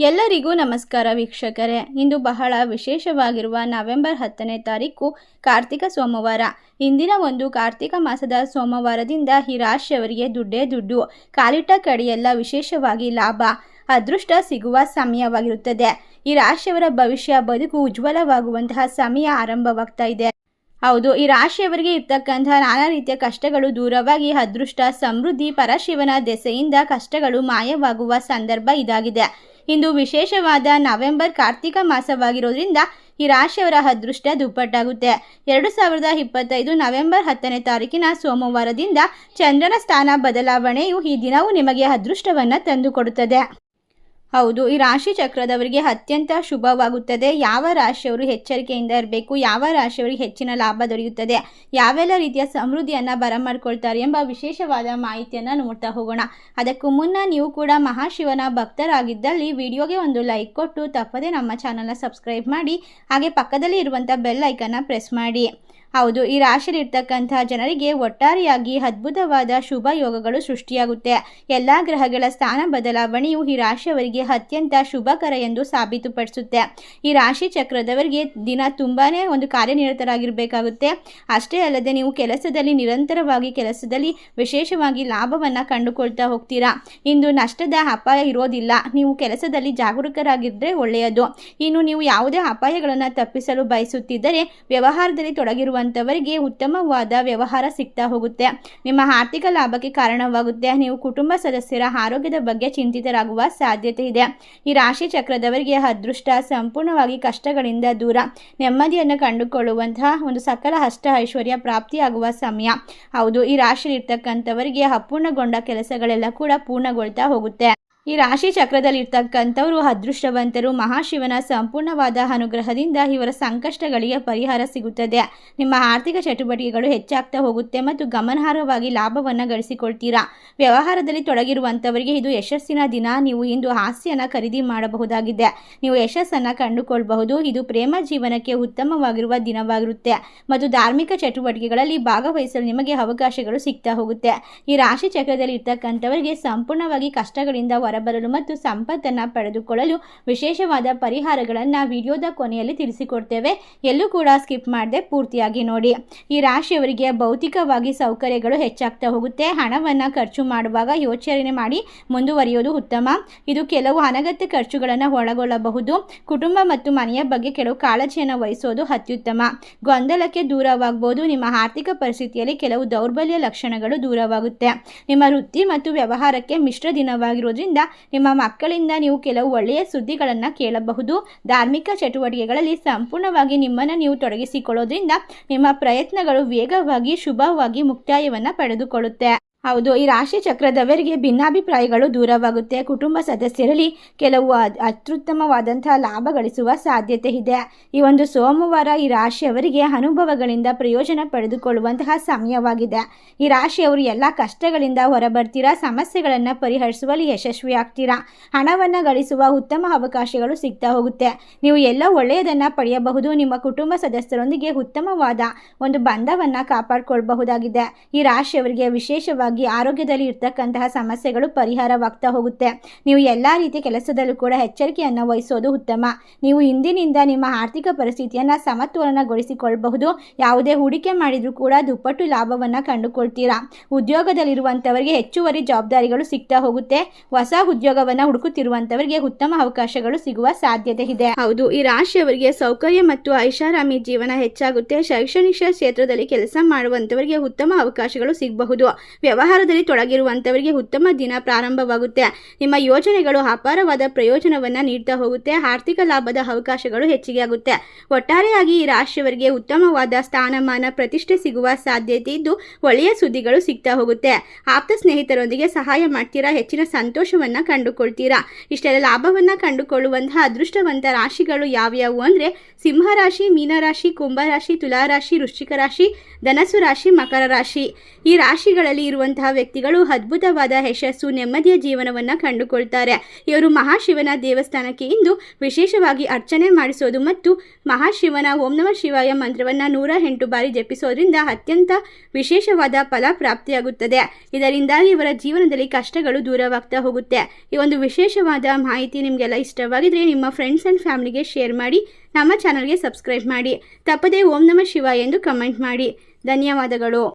ಎಲ್ಲರಿಗೂ ನಮಸ್ಕಾರ ವೀಕ್ಷಕರೇ. ಇಂದು ಬಹಳ ವಿಶೇಷವಾಗಿರುವ ನವೆಂಬರ್ ಹತ್ತನೇ ತಾರೀಕು, ಕಾರ್ತಿಕ ಸೋಮವಾರ. ಇಂದಿನ ಒಂದು ಕಾರ್ತಿಕ ಮಾಸದ ಸೋಮವಾರದಿಂದ ಈ ರಾಶಿಯವರಿಗೆ ದುಡ್ಡೇ ದುಡ್ಡು, ಕಾಲಿಟ್ಟ ಕಡೆಯೆಲ್ಲ ವಿಶೇಷವಾಗಿ ಲಾಭ, ಅದೃಷ್ಟ ಸಿಗುವ ಸಮಯವಾಗಿರುತ್ತದೆ. ಈ ರಾಶಿಯವರ ಭವಿಷ್ಯ ಬದುಕು ಉಜ್ವಲವಾಗುವಂತಹ ಸಮಯ ಆರಂಭವಾಗ್ತಾ ಇದೆ. ಹೌದು ಈ ರಾಶಿಯವರಿಗೆ ಇರ್ತಕ್ಕಂತಹ ನಾನಾ ರೀತಿಯ ಕಷ್ಟಗಳು ದೂರವಾಗಿ ಅದೃಷ್ಟ, ಸಮೃದ್ಧಿ, ಪರಶಿವನ ದೆಸೆಯಿಂದ ಕಷ್ಟಗಳು ಮಾಯವಾಗುವ ಸಂದರ್ಭ ಇದಾಗಿದೆ. ಇಂದು ವಿಶೇಷವಾದ ನವೆಂಬರ್ ಕಾರ್ತಿಕ ಮಾಸವಾಗಿರೋದ್ರಿಂದ ಈ ರಾಶಿಯವರ ಅದೃಷ್ಟ ದುಪ್ಪಟ್ಟಾಗುತ್ತೆ. ಎರಡು ಸಾವಿರದ ಇಪ್ಪತ್ತೈದು ನವೆಂಬರ್ ಹತ್ತನೇ ತಾರೀಕಿನ ಸೋಮವಾರದಿಂದ ಚಂದ್ರನ ಸ್ಥಾನ ಬದಲಾವಣೆಯು ಈ ದಿನವೂ ನಿಮಗೆ ಅದೃಷ್ಟವನ್ನು ತಂದುಕೊಡುತ್ತದೆ ಹೌದು, ಈ ರಾಶಿ ಚಕ್ರದವರಿಗೆ ಅತ್ಯಂತ ಶುಭವಾಗುತ್ತದೆ. ಯಾವ ರಾಶಿಯವರು ಎಚ್ಚರಿಕೆಯಿಂದ ಇರಬೇಕು, ಯಾವ ರಾಶಿಯವರಿಗೆ ಹೆಚ್ಚಿನ ಲಾಭ ದೊರೆಯುತ್ತದೆ, ಯಾವೆಲ್ಲ ರೀತಿಯ ಸಮೃದ್ಧಿಯನ್ನು ಬರಮಾಡ್ಕೊಳ್ತಾರೆ ಎಂಬ ವಿಶೇಷವಾದ ಮಾಹಿತಿಯನ್ನು ನೋಡ್ತಾ ಹೋಗೋಣ. ಅದಕ್ಕೂ ಮುನ್ನ ನೀವು ಕೂಡ ಮಹಾಶಿವನ ಭಕ್ತರಾಗಿದ್ದಲ್ಲಿ ವಿಡಿಯೋಗೆ ಒಂದು ಲೈಕ್ ಕೊಟ್ಟು ತಪ್ಪದೆ ನಮ್ಮ ಚಾನಲ್ನ ಸಬ್ಸ್ಕ್ರೈಬ್ ಮಾಡಿ, ಹಾಗೆ ಪಕ್ಕದಲ್ಲಿ ಇರುವಂಥ ಬೆಲ್ ಐಕನ್ನ ಪ್ರೆಸ್ ಮಾಡಿ. ಹೌದು, ಈ ರಾಶಿಯಲ್ಲಿರ್ತಕ್ಕಂಥ ಜನರಿಗೆ ಒಟ್ಟಾರೆಯಾಗಿ ಅದ್ಭುತವಾದ ಶುಭ ಯೋಗಗಳು ಸೃಷ್ಟಿಯಾಗುತ್ತೆ. ಎಲ್ಲ ಗ್ರಹಗಳ ಸ್ಥಾನ ಬದಲಾವಣೆಯು ಈ ರಾಶಿಯವರಿಗೆ ಅತ್ಯಂತ ಶುಭಕರ ಎಂದು ಸಾಬೀತುಪಡಿಸುತ್ತೆ. ಈ ರಾಶಿ ಚಕ್ರದವರಿಗೆ ದಿನ ತುಂಬಾ ಒಂದು ಕಾರ್ಯನಿರತರಾಗಿರಬೇಕಾಗುತ್ತೆ. ಅಷ್ಟೇ ಅಲ್ಲದೆ ನೀವು ಕೆಲಸದಲ್ಲಿ ನಿರಂತರವಾಗಿ ಕೆಲಸದಲ್ಲಿ ವಿಶೇಷವಾಗಿ ಲಾಭವನ್ನು ಕಂಡುಕೊಳ್ತಾ ಹೋಗ್ತೀರಾ. ಇಂದು ನಷ್ಟದ ಅಪಾಯ ಇರೋದಿಲ್ಲ. ನೀವು ಕೆಲಸದಲ್ಲಿ ಜಾಗರೂಕರಾಗಿದ್ದರೆ ಒಳ್ಳೆಯದು. ಇನ್ನು ನೀವು ಯಾವುದೇ ಅಪಾಯಗಳನ್ನು ತಪ್ಪಿಸಲು ಬಯಸುತ್ತಿದ್ದರೆ ವ್ಯವಹಾರದಲ್ಲಿ ತೊಡಗಿರುವಂಥವರಿಗೆ ಉತ್ತಮವಾದ ವ್ಯವಹಾರ ಸಿಗ್ತಾ ಹೋಗುತ್ತೆ. ನಿಮ್ಮ ಆರ್ಥಿಕ ಲಾಭಕ್ಕೆ ಕಾರಣವಾಗುತ್ತೆ. ನೀವು ಕುಟುಂಬ ಸದಸ್ಯರ ಆರೋಗ್ಯದ ಬಗ್ಗೆ ಚಿಂತಿತರಾಗುವ ಸಾಧ್ಯತೆ ಇದೆ. ಈ ರಾಶಿ ಚಕ್ರದವರಿಗೆ ಅದೃಷ್ಟ ಸಂಪೂರ್ಣವಾಗಿ ಕಷ್ಟಗಳಿಂದ ದೂರ. ನೆಮ್ಮದಿಯನ್ನು ಕಂಡುಕೊಳ್ಳುವಂತಹ ಒಂದು ಸಕಲ ಅಷ್ಟ ಐಶ್ವರ್ಯ ಪ್ರಾಪ್ತಿಯಾಗುವ ಸಮಯ. ಹೌದು, ಈ ರಾಶಿಯಲ್ಲಿ ಇರ್ತಕ್ಕಂಥವರಿಗೆ ಅಪೂರ್ಣಗೊಂಡ ಕೆಲಸಗಳೆಲ್ಲ ಕೂಡ ಪೂರ್ಣಗೊಳ್ತಾ ಹೋಗುತ್ತೆ. ಈ ರಾಶಿ ಚಕ್ರದಲ್ಲಿ ಇರ್ತಕ್ಕಂಥವರು ಅದೃಷ್ಟವಂತರು, ಮಹಾಶಿವನ ಸಂಪೂರ್ಣವಾದ ಅನುಗ್ರಹದಿಂದ ಇವರ ಸಂಕಷ್ಟಗಳಿಗೆ ಪರಿಹಾರ ಸಿಗುತ್ತದೆ. ನಿಮ್ಮ ಆರ್ಥಿಕ ಚಟುವಟಿಕೆಗಳು ಹೆಚ್ಚಾಗ್ತಾ ಹೋಗುತ್ತೆ ಮತ್ತು ಗಮನಾರ್ಹವಾಗಿ ಲಾಭವನ್ನು ಗಳಿಸಿಕೊಳ್ತೀರಾ. ವ್ಯವಹಾರದಲ್ಲಿ ತೊಡಗಿರುವಂಥವರಿಗೆ ಇದು ಯಶಸ್ಸಿನ ದಿನ. ನೀವು ಇಂದು ಹಾಸ್ಯನ ಖರೀದಿ ಮಾಡಬಹುದಾಗಿದೆ. ನೀವು ಯಶಸ್ಸನ್ನು ಕಂಡುಕೊಳ್ಳಬಹುದು ಇದು ಪ್ರೇಮ ಜೀವನಕ್ಕೆ ಉತ್ತಮವಾಗಿರುವ ದಿನವಾಗಿರುತ್ತೆ. ಮತ್ತು ಧಾರ್ಮಿಕ ಚಟುವಟಿಕೆಗಳಲ್ಲಿ ಭಾಗವಹಿಸಲು ನಿಮಗೆ ಅವಕಾಶಗಳು ಸಿಗ್ತಾ ಹೋಗುತ್ತೆ. ಈ ರಾಶಿ ಚಕ್ರದಲ್ಲಿ ಇರ್ತಕ್ಕಂಥವರಿಗೆ ಸಂಪೂರ್ಣವಾಗಿ ಕಷ್ಟಗಳಿಂದ ಹೊರಬರಲು ಮತ್ತು ಸಂಪತ್ತನ್ನು ಪಡೆದುಕೊಳ್ಳಲು ವಿಶೇಷವಾದ ಪರಿಹಾರಗಳನ್ನು ವಿಡಿಯೋದ ಕೊನೆಯಲ್ಲಿ ತಿಳಿಸಿಕೊಡ್ತೇವೆ. ಎಲ್ಲೂ ಕೂಡ ಸ್ಕಿಪ್ ಮಾಡದೆ ಪೂರ್ತಿಯಾಗಿ ನೋಡಿ. ಈ ರಾಶಿಯವರಿಗೆ ಭೌತಿಕವಾಗಿ ಸೌಕರ್ಯಗಳು ಹೆಚ್ಚಾಗ್ತಾ ಹೋಗುತ್ತೆ. ಹಣವನ್ನು ಖರ್ಚು ಮಾಡುವಾಗ ಯೋಚನೆ ಮಾಡಿ ಮುಂದುವರಿಯೋದು ಉತ್ತಮ. ಇದು ಕೆಲವು ಅನಗತ್ಯ ಖರ್ಚುಗಳನ್ನು ಒಳಗೊಳ್ಳಬಹುದು. ಕುಟುಂಬ ಮತ್ತು ಮನೆಯ ಬಗ್ಗೆ ಕೆಲವು ಕಾಳಜಿಯನ್ನು ವಹಿಸೋದು ಅತ್ಯುತ್ತಮ. ಗೊಂದಲಕ್ಕೆ ದೂರವಾಗಬಹುದು ನಿಮ್ಮ ಆರ್ಥಿಕ ಪರಿಸ್ಥಿತಿಯಲ್ಲಿ ಕೆಲವು ದೌರ್ಬಲ್ಯ ಲಕ್ಷಣಗಳು ದೂರವಾಗುತ್ತೆ. ನಿಮ್ಮ ವೃತ್ತಿ ಮತ್ತು ವ್ಯವಹಾರಕ್ಕೆ ಮಿಶ್ರ ದಿನವಾಗಿರೋದ್ರಿಂದ ನಿಮ್ಮ ಮಕ್ಕಳಿಂದ ನೀವು ಕೆಲವು ಒಳ್ಳೆಯ ಸುದ್ದಿಗಳನ್ನು ಕೇಳಬಹುದು. ಧಾರ್ಮಿಕ ಚಟುವಟಿಕೆಗಳಲ್ಲಿ ಸಂಪೂರ್ಣವಾಗಿ ನಿಮ್ಮನ್ನು ನೀವು ತೊಡಗಿಸಿಕೊಳ್ಳೋದ್ರಿಂದ ನಿಮ್ಮ ಪ್ರಯತ್ನಗಳು ವೇಗವಾಗಿ, ಶುಭವಾಗಿ ಮುಕ್ತಾಯವನ್ನು ಪಡೆದುಕೊಳ್ಳುತ್ತೆ. ಹೌದು, ಈ ರಾಶಿ ಚಕ್ರದವರಿಗೆ ಭಿನ್ನಾಭಿಪ್ರಾಯಗಳು ದೂರವಾಗುತ್ತೆ. ಕುಟುಂಬ ಸದಸ್ಯರಲ್ಲಿ ಕೆಲವು ಅತ್ಯುತ್ತಮವಾದಂತಹ ಲಾಭ ಗಳಿಸುವ ಸಾಧ್ಯತೆ ಇದೆ. ಈ ಒಂದು ಸೋಮವಾರ ಈ ರಾಶಿಯವರಿಗೆ ಅನುಭವಗಳಿಂದ ಪ್ರಯೋಜನ ಪಡೆದುಕೊಳ್ಳುವಂತಹ ಸಮಯವಾಗಿದೆ. ಈ ರಾಶಿಯವರು ಎಲ್ಲ ಕಷ್ಟಗಳಿಂದ ಹೊರಬರ್ತೀರಾ? ಸಮಸ್ಯೆಗಳನ್ನು ಪರಿಹರಿಸುವಲ್ಲಿ ಯಶಸ್ವಿಯಾಗ್ತೀರಾ? ಹಣವನ್ನು ಗಳಿಸುವ ಉತ್ತಮ ಅವಕಾಶಗಳು ಸಿಗ್ತಾ ಹೋಗುತ್ತೆ. ನೀವು ಎಲ್ಲ ಒಳ್ಳೆಯದನ್ನು ಪಡೆಯಬಹುದು. ನಿಮ್ಮ ಕುಟುಂಬ ಸದಸ್ಯರೊಂದಿಗೆ ಉತ್ತಮವಾದ ಒಂದು ಬಂಧವನ್ನು ಕಾಪಾಡಿಕೊಳ್ಬಹುದಾಗಿದೆ. ಈ ರಾಶಿಯವರಿಗೆ ವಿಶೇಷವಾಗಿ ಆರೋಗ್ಯದಲ್ಲಿ ಇರ್ತಕ್ಕಂತಹ ಸಮಸ್ಯೆಗಳು ಪರಿಹಾರವಾಗ್ತಾ ಹೋಗುತ್ತೆ. ನೀವು ಎಲ್ಲ ರೀತಿಯ ಕೆಲಸದಲ್ಲೂ ಕೂಡ ಎಚ್ಚರಿಕೆಯನ್ನು ವಹಿಸೋದು ಉತ್ತಮ. ನೀವು ಇಂದಿನಿಂದ ನಿಮ್ಮ ಆರ್ಥಿಕ ಪರಿಸ್ಥಿತಿಯನ್ನು ಸಮತೋಲನಗೊಳಿಸಿಕೊಳ್ಳಬಹುದು. ಯಾವುದೇ ಹೂಡಿಕೆ ಮಾಡಿದರೂ ಕೂಡ ದುಪ್ಪಟ್ಟು ಲಾಭವನ್ನು ಕಂಡುಕೊಳ್ತೀರಾ? ಉದ್ಯೋಗದಲ್ಲಿರುವಂಥವರಿಗೆ ಹೆಚ್ಚುವರಿ ಜವಾಬ್ದಾರಿಗಳು ಸಿಗ್ತಾ ಹೋಗುತ್ತೆ. ಹೊಸ ಉದ್ಯೋಗವನ್ನು ಹುಡುಕುತ್ತಿರುವಂಥವರಿಗೆ ಉತ್ತಮ ಅವಕಾಶಗಳು ಸಿಗುವ ಸಾಧ್ಯತೆ ಇದೆ. ಹೌದು, ಈ ರಾಶಿಯವರಿಗೆ ಸೌಕರ್ಯ ಮತ್ತು ಐಷಾರಾಮಿ ಜೀವನ ಹೆಚ್ಚಾಗುತ್ತೆ. ಶೈಕ್ಷಣಿಕ ಕ್ಷೇತ್ರದಲ್ಲಿ ಕೆಲಸ ಮಾಡುವಂಥವರಿಗೆ ಉತ್ತಮ ಅವಕಾಶಗಳು ಸಿಗಬಹುದು. ವ್ಯವಹಾರದಲ್ಲಿ ತೊಡಗಿರುವಂಥವರಿಗೆ ಉತ್ತಮ ದಿನ ಪ್ರಾರಂಭವಾಗುತ್ತೆ. ನಿಮ್ಮ ಯೋಜನೆಗಳು ಅಪಾರವಾದ ಪ್ರಯೋಜನವನ್ನು ನೀಡ್ತಾ ಹೋಗುತ್ತೆ. ಆರ್ಥಿಕ ಲಾಭದ ಅವಕಾಶಗಳು ಹೆಚ್ಚಿಗೆ ಆಗುತ್ತೆ. ಒಟ್ಟಾರೆಯಾಗಿ ಈ ರಾಶಿಯವರಿಗೆ ಉತ್ತಮವಾದ ಸ್ಥಾನಮಾನ, ಪ್ರತಿಷ್ಠೆ ಸಿಗುವ ಸಾಧ್ಯತೆ ಇದ್ದು ಒಳ್ಳೆಯ ಸುದ್ದಿಗಳು ಸಿಗ್ತಾ ಹೋಗುತ್ತೆ. ಆಪ್ತ ಸ್ನೇಹಿತರೊಂದಿಗೆ ಸಹಾಯ ಮಾಡ್ತೀರಾ? ಹೆಚ್ಚಿನ ಸಂತೋಷವನ್ನು ಕಂಡುಕೊಳ್ತೀರಾ? ಇಷ್ಟೆಲ್ಲ ಲಾಭವನ್ನು ಕಂಡುಕೊಳ್ಳುವಂತಹ ಅದೃಷ್ಟವಂತ ರಾಶಿಗಳು ಯಾವ್ಯಾವು ಅಂದರೆ ಸಿಂಹರಾಶಿ ಮೀನರಾಶಿ ಕುಂಭರಾಶಿ ತುಲಾರಾಶಿ ವೃಶ್ಚಿಕ ರಾಶಿ ಧನಸು ರಾಶಿ, ಮಕರ ರಾಶಿ. ಈ ರಾಶಿಗಳಲ್ಲಿ ಇರುವಂತಹ ವ್ಯಕ್ತಿಗಳು ಅದ್ಭುತವಾದ ಯಶಸ್ಸು, ನೆಮ್ಮದಿಯ ಜೀವನವನ್ನು ಕಂಡುಕೊಳ್ತಾರೆ. ಇವರು ಮಹಾಶಿವನ ದೇವಸ್ಥಾನಕ್ಕೆ ಇಂದು ವಿಶೇಷವಾಗಿ ಅರ್ಚನೆ ಮಾಡಿಸೋದು ಮತ್ತು ಮಹಾಶಿವನ ಓಂ ನಮ ಶಿವಾಯ ಮಂತ್ರವನ್ನು ನೂರ ಎಂಟು ಬಾರಿ ಜಪಿಸೋದ್ರಿಂದ ಅತ್ಯಂತ ವಿಶೇಷವಾದ ಫಲ ಪ್ರಾಪ್ತಿಯಾಗುತ್ತದೆ. ಇದರಿಂದಾಗಿ ಇವರ ಜೀವನದಲ್ಲಿ ಕಷ್ಟಗಳು ದೂರವಾಗ್ತಾ ಹೋಗುತ್ತೆ. ಈ ಒಂದು ವಿಶೇಷವಾದ ಮಾಹಿತಿ ನಿಮಗೆಲ್ಲ ಇಷ್ಟವಾಗಿದ್ರೆ ನಿಮ್ಮ ಫ್ರೆಂಡ್ಸ್ ಆ್ಯಂಡ್ ಫ್ಯಾಮಿಲಿಗೆ ಶೇರ್ ಮಾಡಿ, ನಮ್ಮ ಚಾನಲ್ಗೆ ಸಬ್ಸ್ಕ್ರೈಬ್ ಮಾಡಿ. ತಪ್ಪದೇ ಓಂ ನಮ ಶಿವ ಎಂದು ಕಮೆಂಟ್ ಮಾಡಿ. ಧನ್ಯವಾದಗಳು.